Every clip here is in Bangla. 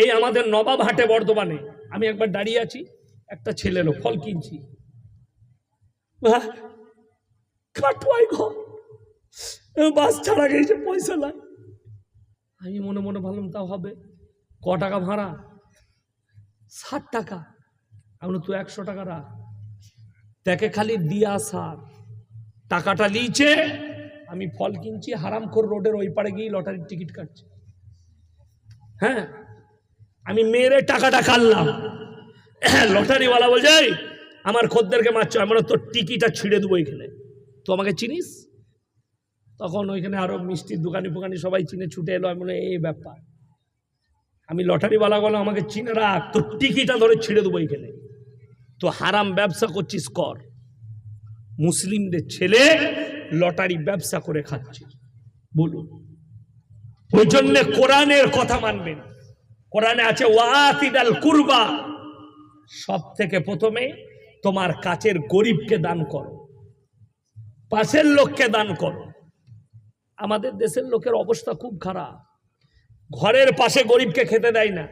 এই আমাদের নবাব হাটে বর্ধমানে। আমি একবার দাঁড়িয়ে আছি, একটা ছেলে এলো ফল কিনছি। বাস ছাড়া গেছে পয়সা নাই। আমি মনে মনে ভাবলাম, তাও হবে। ক টাকা ভাড়া? ষাট টাকা। আমি তুই একশো টাকা রাখ। তাকে খালি দিয়া সার। টাকাটা লিয়েছে আমি ফল কিনছি, হারামখোর রোডের ওই পারে গিয়ে লটারির টিকিট কাটছি। হ্যাঁ আমি মেরে টাকাটা কাটলাম লটারিওয়ালা বলছে আমার খদ্দেরকে মারছো, আমরা তোর টিকিটা ছিঁড়ে দেবো এখানে। তো আমাকে চিনিস? তখন ওইখানে আরও মিষ্টির দোকানি ফোকানি সবাই চিনে ছুটে এলো, আমি এই ব্যাপার। আমি লটারিওয়ালা বলো আমাকে চিনে রাখ, তোর টিকিটা ধরে ছিঁড়ে দেবো এখানে। তো হারাম ব্যবসা করছিস, কর। মুসলিমদের ছেলে লটারি ব্যবসা করে খাচ্ছে। বলুন। ওই জন্য কোরআনের কথা মানবেন। কোরআনে আছে ওয়াতিদাল কুরবা। সব থেকে প্রথমে তোমার কাছের গরিবকে দান করো, পাশের লোককে দান করো। আমাদের দেশের লোকের অবস্থা খুব খারাপ। ঘরের পাশে গরিবকে খেতে দেয় না।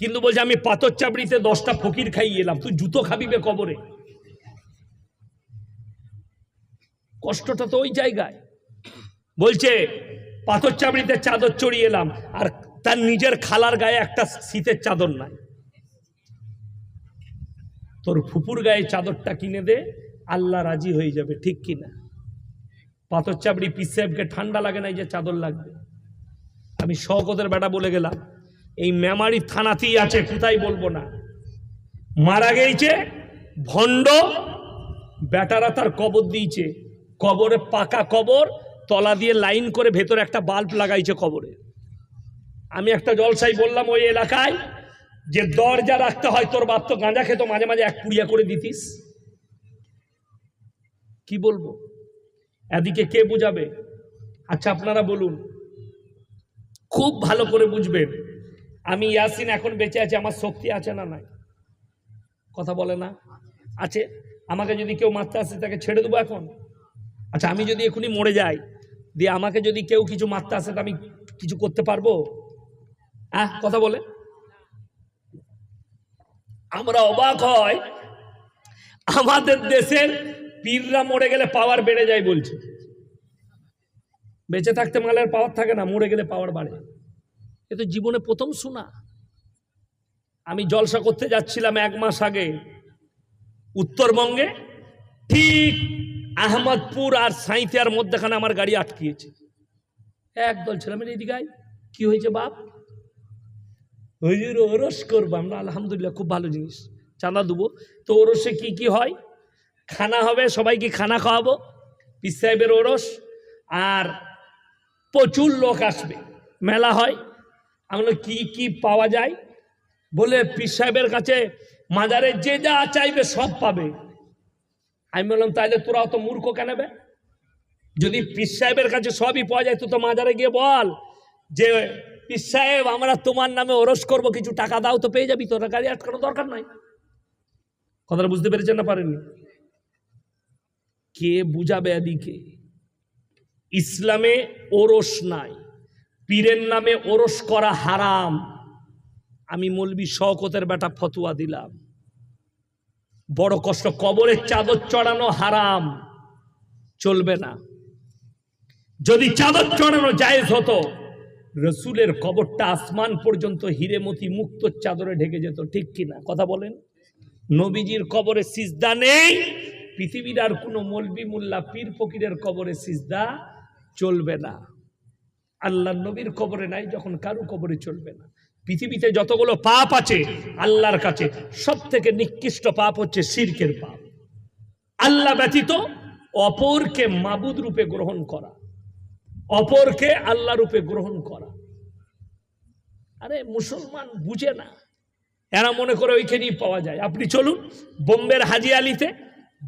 কিন্তু বলছে, আমি পাথর চাবড়িতে দশটা ফকির খাইয়ে এলাম, তুই জুতো খাবি বে কবরে? কষ্টটা তো ওই জায়গায়। বলছে, পাথর চাবড়িতে চাদর চড়িয়ে এলাম, আর তার নিজের খালার গায়ে একটা শীতের চাদর নাই। তোর ফুপুর গায়ে চাদরটা কিনে দে, আল্লাহ রাজি হয়ে যাবে, ঠিক কিনা? পাথর চাবড়ি পিস সাহেবকে ঠান্ডা লাগে না যে চাদর লাগবে। আমি শওকতের বেটা বলে গেলাম, এই মেমারি থানাতেই আছে, কোথায় বলব না। মারা গেছে ভণ্ড, বেটারা তার কবর দিয়েছে। কবরে পাকা কবর, তলা দিয়ে লাইন করে ভেতরে একটা বাল্ব লাগাইছে কবরে। আমি একটা জলসাই বললাম ওই এলাকায় যে দরজা রাখতে হয়, তোর বাপ তো গাঁজা খেত, মাঝে মাঝে এক পুড়িয়া করে দিতিস। কি বলব? এদিকে কে বুঝাবে? আচ্ছা আপনারা বলুন। খুব ভালো করে বুঝবেন। আমি ইয়াসিন এখন বেঁচে আছি, আমার শক্তি আছে না নাই? কথা বলে না? আছে? আমাকে যদি কেউ মারতে আসে, তাকে ছেড়ে দেবো এখন? আচ্ছা আমি যদি এখনই মরে যাই, দিয়ে আমাকে যদি কেউ কিছু মারতে আসে, তা আমি কিছু করতে পারব? হ্যাঁ কথা বলে। আমরা অবাক হয়, আমাদের দেশের পীররা মরে গেলে পাওয়ার বেড়ে যায় বলছে। বেঁচে থাকতে মালের পাওয়ার থাকে না, মরে গেলে পাওয়ার বাড়ে। এ তো জীবনে প্রথম শোনা। আমি জলসা করতে যাচ্ছিলাম এক মাস আগে, উত্তরবঙ্গে। ঠিক আহমদপুর আর সাঁইতিয়ার মধ্যেখানে আমার গাড়ি আটকিয়েছে। একদল ছিলাম এদিকে আয়। কি হয়েছে বাপ? হুজুর ওরস করব, আমরা আলহামদুলিল্লাহ খুব ভালো জিনিস। চাঁদা দেবো। তো ওরসে কি কি হয়? খানা হবে, সবাইকে খানা খাওয়াবো পিস সাহেবের ওরস, আর প্রচুর লোক আসবে। মেলা হয়। আমরা কি কি পাওয়া যায়? বলে পিস সাহেবের কাছে, মাজারে যে যা চাইবে সব পাবে। আমি বললাম তাহলে তোরা অত মূর্খ কেন যদি পিস সাহেবের কাছে সবই পাওয়া যায়, তুই তো মাজারে গিয়ে বল যে পিস সাহেব, আমরা তোমার নামে ওরস করব, কিছু টাকা দাও তো পেয়ে যাবি তোরা গাড়ি আটকানো দরকার নাই। কথাটা বুঝতে পেরেছেন না পারেননি? কে বুঝাবে এদিকে? ইসলামে ওরস নাই, পীরের নামে ওরস করা হারাম। আমি মলবি শওকতের বেটা ফতুয়া দিলাম। বড় কষ্ট, কবরের চাদর চড়ানো হারাম। চলবে না। যদি চাদর চড়ানো জায়েজ হতো রসুলের কবরটা আসমান পর্যন্ত হিরেমতি মুক্ত চাদরে ঢেকে যেত, ঠিক কিনা? কথা বলেন। নবীজির কবরে সিজদা নেই, পৃথিবীর আর কোনো মলবি মোল্লা পীর ফকিরের কবরে সিজদা চলবে না। আল্লাহ নবীর কবরে নাই, যখন কারও কবরে চলবে না। পৃথিবীতে যতগুলো পাপ আছে, আল্লাহর কাছে সব থেকে নিকৃষ্ট পাপ হচ্ছে শিরকের পাপ। আল্লাহ ব্যতীত অপরকে মাবুদ রূপে গ্রহণ করা। অপরকে আল্লাহ রূপে গ্রহণ করা। আরে, মুসলমান বুঝে না। এরা মনে করে ওইখানেই পাওয়া যায়। আপনি চলুন বোম্বের হাজি আলিতে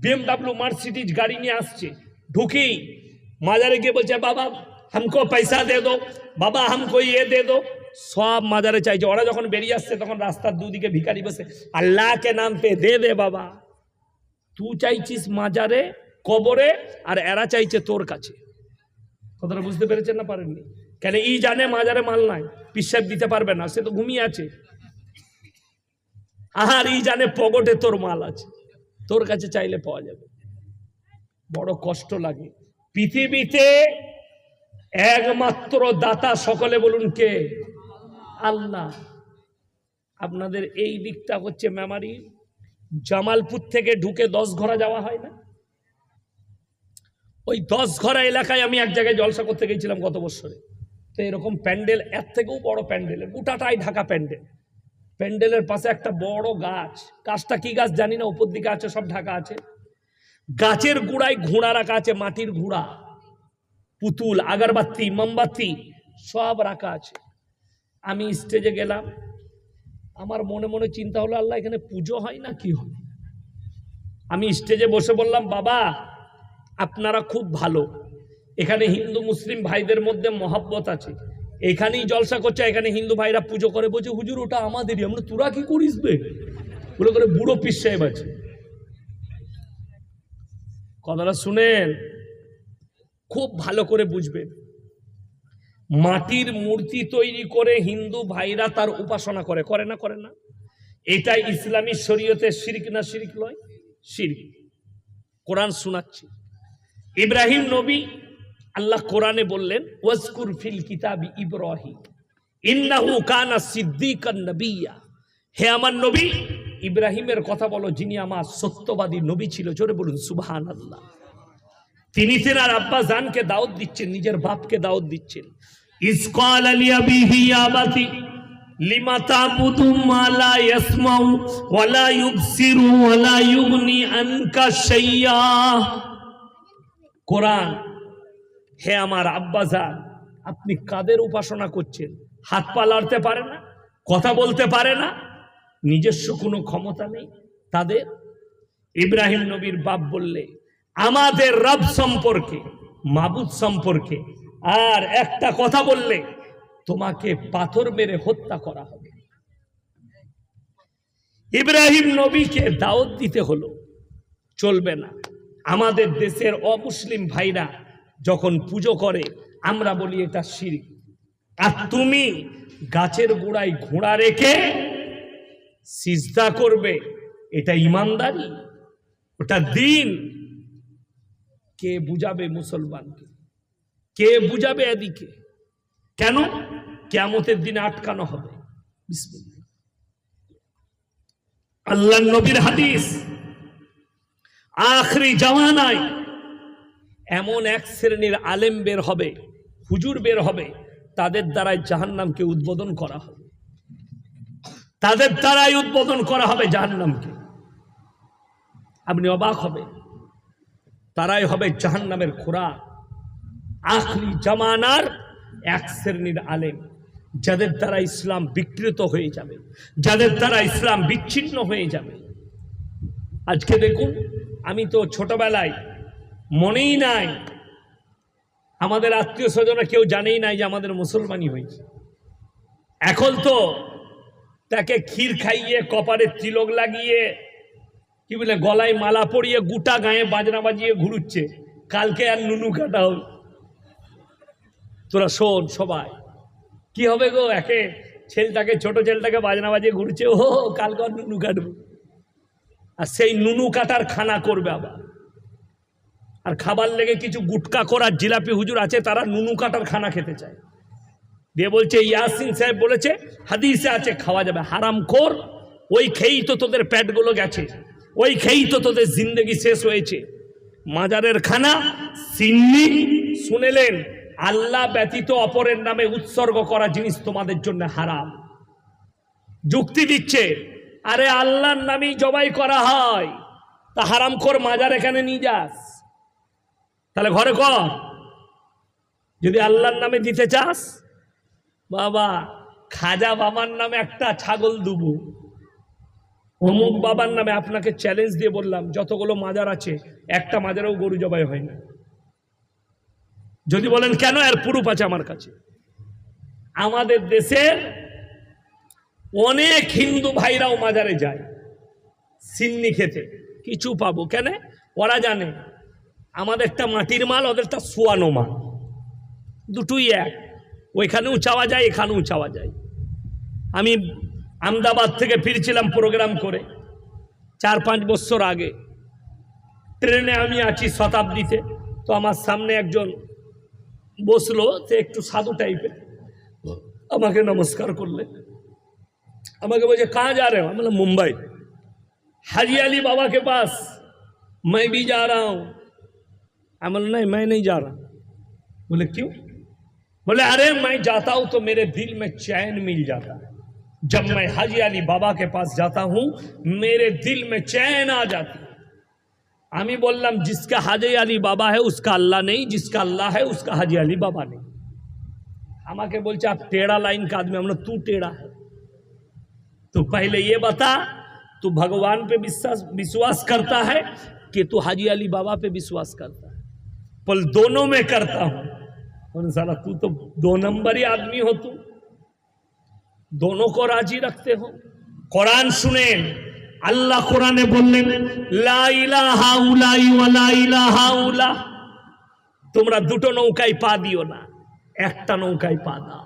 বিএমডাব্লিউ মার্সিডিজ গাড়ি নিয়ে আসছে। ঢুকেই মাজারে গিয়ে বলছে, বাবা, হামকো পয়সা দে দো। বাবা, হামকো ইয়ে দে দো। সব মাজারে চাইছে ওরা যখন বেরিয়ে আসছে, তখন রাস্তার দুদিকে ভিখারি বসে আল্লাহকে নাম পে দে দে বাবা। তুই চাইছিস মাজারে কবরে, আর এরা চাইছে তোর কাছে। কথাটা বুঝতে পেরেছেন না পারেননি? কেন ই জানে মাজারে মাল নাই, পিসাব দিতে পারবে না, সে তো ঘুমিয়ে আছে। আর ই জানে পকেটে তোর মাল আছে, তোর কাছে চাইলে পাওয়া যাবে। বড় কষ্ট লাগে। পৃথিবীতে একমাত্র দাতা সকলে বলুন কে? আল্লাহ। আপনাদের এই দিকটা হচ্ছে মেমারি জামালপুর থেকে ঢুকে দশ ঘোরা যাওয়া হয় না? ওই দশ ঘরা এলাকায় আমি এক জায়গায় জলসা করতে গেছিলাম গত বছরে। তো এরকম প্যান্ডেল, এর থেকেও বড় প্যান্ডেলের গোটাটাই ঢাকা প্যান্ডেল। প্যান্ডেলের পাশে একটা বড় গাছ। গাছটা কি গাছ জানি না, উপর দিকে আছে, সব ঢাকা আছে। গাছের গুড়ায় ঘোড়া রাখা আছে, মাটির ঘোড়া। পুতুল, আগরবাতি, মোমবাতি, সব রাখা আছে। আমি স্টেজে গেলাম। আমার মনে মনে চিন্তা হলো, আল্লাহ এখানে পুজো হয় না কি হয়? আমি স্টেজে বসে বললাম, বাবা আপনারা খুব ভালো। এখানে হিন্দু, মুসলিম ভাইদের মধ্যে মহাব্বত আছে। এখানেই জলসা করছে, এখানে হিন্দু ভাইরা পুজো করে। বলছে, হুজুর, ওটা আমাদেরই। আমরা তোরা কি করিস বে? বলে করে বুড়ো পিস সাহেব আছে। কথাটা শুনেন, খুব ভালো করে বুঝবেন। মাটির মূর্তি তৈরি করে হিন্দু ভাইরা তার উপাসনা করে। করে না করে না। এটা ইসলামী শরীয়তে শিরিক না শিরিক নয় শিরিক। কোরআন শোনাচ্ছি। ইব্রাহিম নবী আল্লাহ কোরআনে বললেন, ওয়াজকুর ফিল কিতাবি ইব্রাহিম, ইন্নাহু কানা সিদ্দিকান নবিয়া। হে আমার নবী, ইব্রাহিমের কথা বলো, যিনি আমার সত্যবাদী নবী ছিল, জোরে বলুন সুবহান আল্লাহ তিনি তেনার আব্বা জানকে দাওয়াত দিচ্ছেন, নিজের বাপকে দাওয়াত দিচ্ছেন। ইসকাল আলী আবিহি আবাতি লিমা তাবুদু মা লা ইয়াসমাউ, ওয়া লা ইউবসিরু, ওয়া লা ইউগনি আনকা শাইয়া। কোরআন, হে আমার আব্বাজান, আপনি কাদের উপাসনা করছেন? হাত পা লড়তে পারে না? কথা বলতে পারে না? নিজস্ব কোনো ক্ষমতা নেই? তাদের? ইব্রাহিম নবীর বাপ বললে, আমাদের রব সম্পর্কে, মাবুদ সম্পর্কে আর একটা কথা বললে, তোমাকে পাথর মেরে হত্যা করা হবে। ইব্রাহিম নবীকে দাওয়াত দিতে হলো। চলবে না। আমাদের দেশের অমুসলিম ভাইরা যখন পুজো করে, আমরা বলি এটা শিরিক। আর তুমি গাছের গোড়ায় ঘোড়া রেখে সিজদা করবে, এটা ইমানদারি, ওটা দিন। কে বুঝাবে মুসলমানকে? কে বুঝাবে এদিকে? কেন? কেমতের দিনে আটকানো হবে। আল্লাহ নবীর হাদিস আখরি জামানায় এমন এক শ্রেণির আলেম বের হবে, হুজুর বের হবে, তাদের দ্বারাই জাহান্নামকে উদ্বোধন করা হবে। তাদের দ্বারাই উদ্বোধন করা হবে জাহান্নামকে। আপনি অবাক হবে তারাই হবে জাহান্নামের খোরা আখরি জামানার এক শ্রেণির আলেম, যাদের দ্বারা ইসলাম বিকৃত হয়ে যাবে, যাদের দ্বারা ইসলাম বিচ্ছিন্ন হয়ে যাবে। আজকে দেখুন আমি তো ছোটবেলায় মনেই নাই, আমাদের আত্মীয় স্বজনরা কেউ জানেই নাই যে আমাদের মুসলমানই হয়েছে। এখন তো তাকে ক্ষীর খাইয়ে কপারে তিলক লাগিয়ে, কি বলে, গলায় মালা পরিয়ে, গোটা গায়ে বাজনা বাজিয়ে ঘুরুচ্ছে। কালকে আর নুনু কাটা হবে তোরা শোন সবাই, কি হবে গো, একে ছেলেটাকে, ছোট ছেলেটাকে বাজনা বাজিয়ে ঘুরছে ও কালকে আর নুনু কাটবো। আর সেই নুনু কাটার খানা করবে আবার। আর খাবার লেগে কিছু গুটকা করার জিলাপি হুজুর আছে, তারা নুনু কাটার খানা খেতে চায়। দিয়ে বলছে, ইয়াসিন সাহেব বলেছে, হাদিসে আছে, খাওয়া যাবে। হারাম খোর, ওই খেয়েই তো তোদের প্যাটগুলো গেছে, ওই খেয়েই তো তোদের জিন্দগি শেষ হয়েছে। মাজারের খানা সিন্নি শুনেলেন, আল্লাহ ব্যতীত অপরের নামে উৎসর্গ করা জিনিস তোমাদের জন্য হারাম। যুক্তি দিচ্ছে আরে আল্লাহর নামেই জবাই করা হয়। তা হারাম কর মাজার এখানে নিয়ে যাস। তাহলে ঘরে কর। যদি আল্লাহর নামে দিতে চাস, বাবা, খাজা বাবার নামে একটা ছাগল দুবো। অমুক বাবার নামে আপনাকে চ্যালেঞ্জ দিয়ে বললাম, যতগুলো মাজার আছে, একটা মাজারেও গরু জবাই হয় না। যদি বলেন, কেন? এর পুরুপ আছে আমার কাছে। আমাদের দেশের অনেক হিন্দু ভাইরাও মাজারে যায়। সিন্নি খেতে। কিছু পাবো। কেন? ওরা জানে, আমাদেরটা মাটির মাল, ওদেরটা সোয়ানো মাল। দুটোই এক। ওইখানেও চাওয়া যায়, এখানেও চাওয়া যায়। আমি আহমেদাবাদ থেকে ফিরছিলাম প্রোগ্রাম করে, চার পাঁচ বছর আগে। ট্রেনে আমি আছি শতাব্দীতে। তো আমার সামনে একজন বসল, সে একটু সাধু টাইপের আমাকে নমস্কার করলে আমাকে বলছে कहाँ जा रहे हो मतलब मुंबई हाजी अली बाबा के पास मैं भी जा रहा हूँ मैं बोला नहीं मैं नहीं जा रहा बोले क्यों बोले अरे मैं जाता हूँ तो मेरे दिल में चैन मिल जाता है जब मैं हाजी अली बाबा के पास जाता हूँ मेरे दिल में चैन आ जाती है আমি বললাম जिसका हाजी अली बाबा है उसका अल्लाह नहीं जिसका अल्लाह है उसका हाजी अली बाबा नहीं আমাকে বলছে आप टेढ़ा लाइन का आदमी हम लोग तू टेढ़ा है तो पहले ये बता तू भगवान पे विश्वास विश्वास करता है कि तू हाजी अली बाबा पे विश्वास करता है पर दोनों में करता हूं और साला तू तो दो नंबर ही आदमी हो तू दोनों को राजी रखते हो कुरान सुने আল্লাহ কোরআনে বললেন লা ইলাহা উলাই ওয়া লা ইলাহা উলা তোমরা দুটো নৌকায় পা দিও না একটা নৌকায় পা দাও